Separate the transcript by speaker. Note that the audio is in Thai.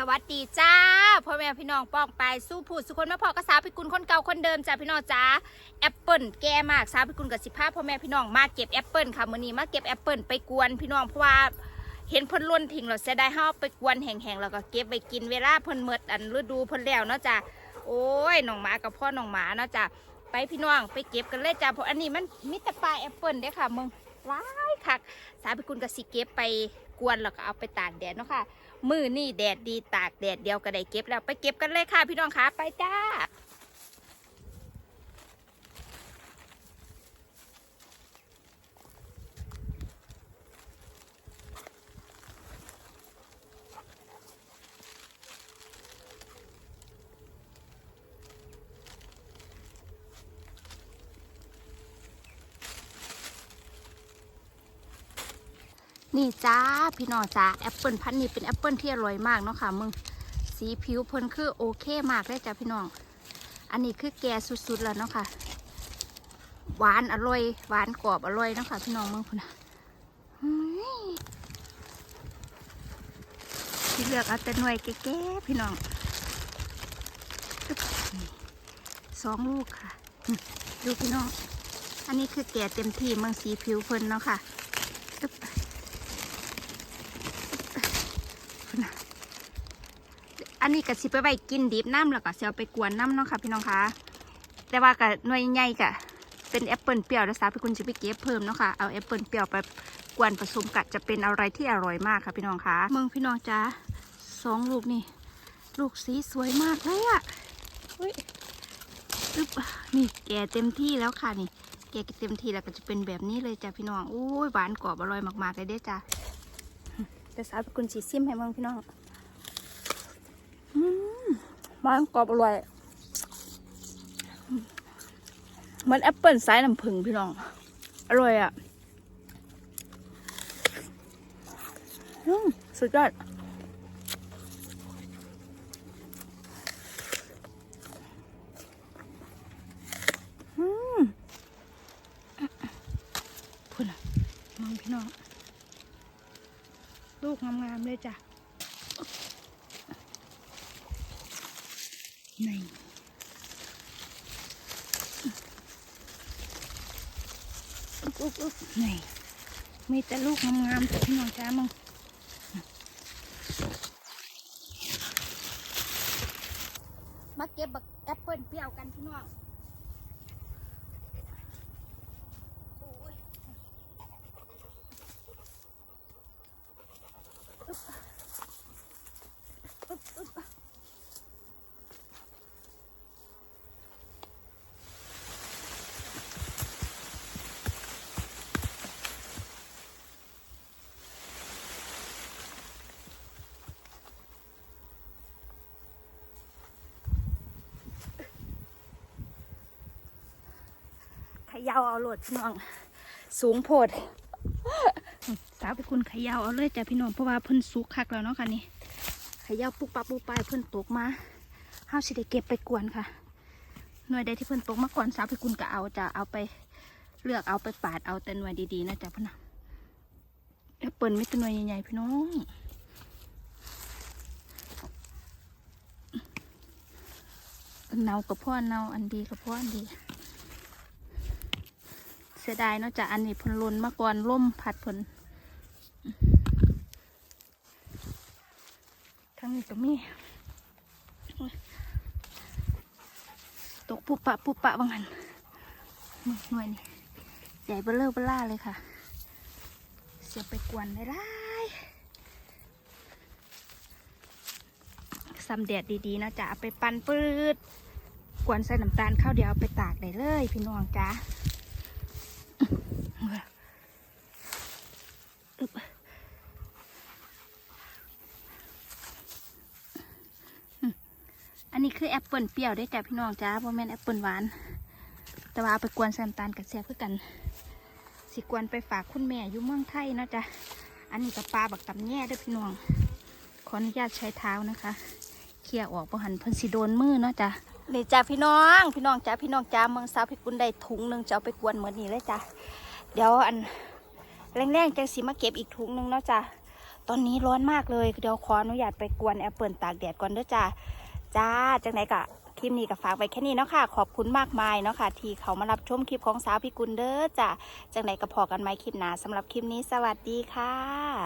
Speaker 1: สวัสดีจ้าพ่อแม่พี่น้องป้องไปสู้ผู้สุคนมาพอกับสาวพิกุลคนเก่าคนเดิมจ้าพี่น้องจ้าแอปเปิลแก่มากสาวพิกุลกับสิบห้าพ่อแม่พี่น้องมาเก็บแอปเปิลค่ะมื้อนี้มาเก็บแอปเปิลไปกวนพี่น้องเพราะว่าเห็นเพิ่นล้นทิ้งเราเสียดายเฮาไปกวนแห้งๆแล้วก็เก็บไปกินเวลาเพิ่นเมิดอันฤดูเพิ่นแล้วเนาะจ้าโอ้ยน้องหมากับพ่อน้องหมาเนาะจ้าไปพี่น้องไปเก็บกันเลยจ้าเพราะอันนี้มันมีแต่ปลาแอปเปิลเด้อค่ะมึงหลายคักสาวพิกุลกับสิเก็บไปกวนแล้วก็เอาไปตากแดดเนาะค่ะ มือนี่แดดดีตากแดดเดียวก็ได้เก็บแล้วไปเก็บกันเลยค่ะพี่น้องคะไปจ้า นี่จ้าพี่น้องจ้าแอปเปิลพันธุ์นี้เป็นแอปเปิลที่อร่อยมากเนาะค่ะมึงสีผิวเพิ่นคือโอเคมากเลยจ้าพี่น้อง อันนี้คือแก่สุดๆแล้วเนาะค่ะ หวานอร่อย หวานกรอบอร่อยเนาะค่ะพี่น้องมึงพุ่นนะอื้อที่เลือกเอาแต่หน่วยแก่ๆพี่น้องสองลูกค่ะ ดูพี่น้อง อันนี้คือแก่เต็มที่เมืองสีผิวเพิ่นเนาะค่ะ อันนี้ก็สิไปไว้กินดิบน้ำแล้วก็สิเอาไปกวนน้ำเนาะค่ะพี่น้องคะแต่ว่ากับหน่วยใหญ่กะเป็นแอปเปิลเปรี้ยวแล้วสาวพี่คุณจะไปเก็บเพิ่มเนาะค่ะเอาแอปเปิลเปรี้ยวไปกวนผสมกัดจะเป็นอะไรที่อร่อยมากค่ะพี่น้องคะเมืองพี่น้องจ้าสองลูกนี่ ลูกสีสวยมากเลยอะเฮ้ยอึ๊บนี่แก่เต็มที่แล้วค่ะนี่ แก่เต็มที่แล้วก็จะเป็นแบบนี้เลยจ้ะพี่น้องโอ้ยหวานกรอบอร่อยมากๆเลยเด้จ้ะแต่สาวพี่คุณสีซิมให้เมืองพี่น้อง มันกรอบอร่อยเหมันแอปเปิลไซส์น้ำผึ้งพี่น้อง อร่อยอะสุดยอดอืมพูดอะมองพี่น้อง ลูกงามๆเลยจ้ะ นี่อุ๊บอุ๊บอุ๊บนี่มีแต่ลูกงามๆพี่น้องจ้ามึงมาเก็บบักแอปเปิลเปรี้ยวกันพี่น้องโอ้ยอึ๊บอึ๊บอึ๊บ เข ยาวเอาโหลดพี่น้อง สูงโพด สาวไปคุณขยาวเอาเลยจ้ะพี่น้องเพราะว่าเพิ่นสุกคักแล้วเนาะค่ะนี่ขยาวปุ๊บปั๊บปุ๊บไปเพิ่นตกมาเฮาวสิได้เก็บไปกวนค่ะ หน่วยใดที่เพิ่นตกมาก่อนสาวไปคุณก็เอาจะเอาไปเลือกเอาไปปาดเอาแต่หน่วยดีๆนะจ๊ะพี่น้องแอปเปิลไม่ตัวหน่วยใหญ่ๆพี่น้องเนากับพ่อเนาอันดีกับพ่ออันดี สียดายเนาะจ้ะอันนี้พนลนมาก่อนล่มพัดเพนทั้งนี้ก็มีโอ้ยตกปุปะปุปะบางันหน่วยนี่ใหญ่เบลเลอร์เบล่าเลยค่ะ เสียไปกวนได้ได้ซ้ำแดดดีๆเนาะจ้ะเอาไปปั่นปืดกวนใส่น้ำตาลข้าวเดียวไปตากได้เลย พี่น้องจ้า อึ๊บอืมอั นี้คือแอปเปิลเปรี้ยวได้จ้ะพี่น้องจ้าเพระแมนแอปเปิลหวาน แต่ว่าเอาไปกวนใส่น้ำตาลกับแซ่บเพื่อกัน สิกวนไปฝากคุณแม่อยู่เมืองไทยเนาะจ้ะอันนี้กับปลาบักตำแย่ด้วยพี่น้อง ขออนุญาตใช้เท้านะคะ เคลียร์ออกเพระหันเพิ่นสิโดนมือเนาะจ้ะนี่จ้ะพี่น้อง พี่น้องจ้าพี่น้องจ้าเมืองสาวพิกุลได้ถุงหนึ่งจะเอาไปกวนเหมือนนี้เลยจ้ะ เดี๋ยวอันแรงๆจังสีมาเก็บอีกถุงหนึ่งเนาะจ้ะ ตอนนี้ร้อนมากเลย เดี๋ยวขออนุญาตไปกวนแอปเปิลตากแดดก่อนเด้อจ้า จ้าจังไหนกะคลิปนี้ก็ฝากไว้แค่นี้เนาะค่ะ ขอบคุณมากมายเนาะค่ะ ที่เขามารับชมคลิปของสาวพิกุลเด้อจ้าจังไหนก็พอกันไหมคลิปหน้าสำหรับคลิปนี้สวัสดีค่ะ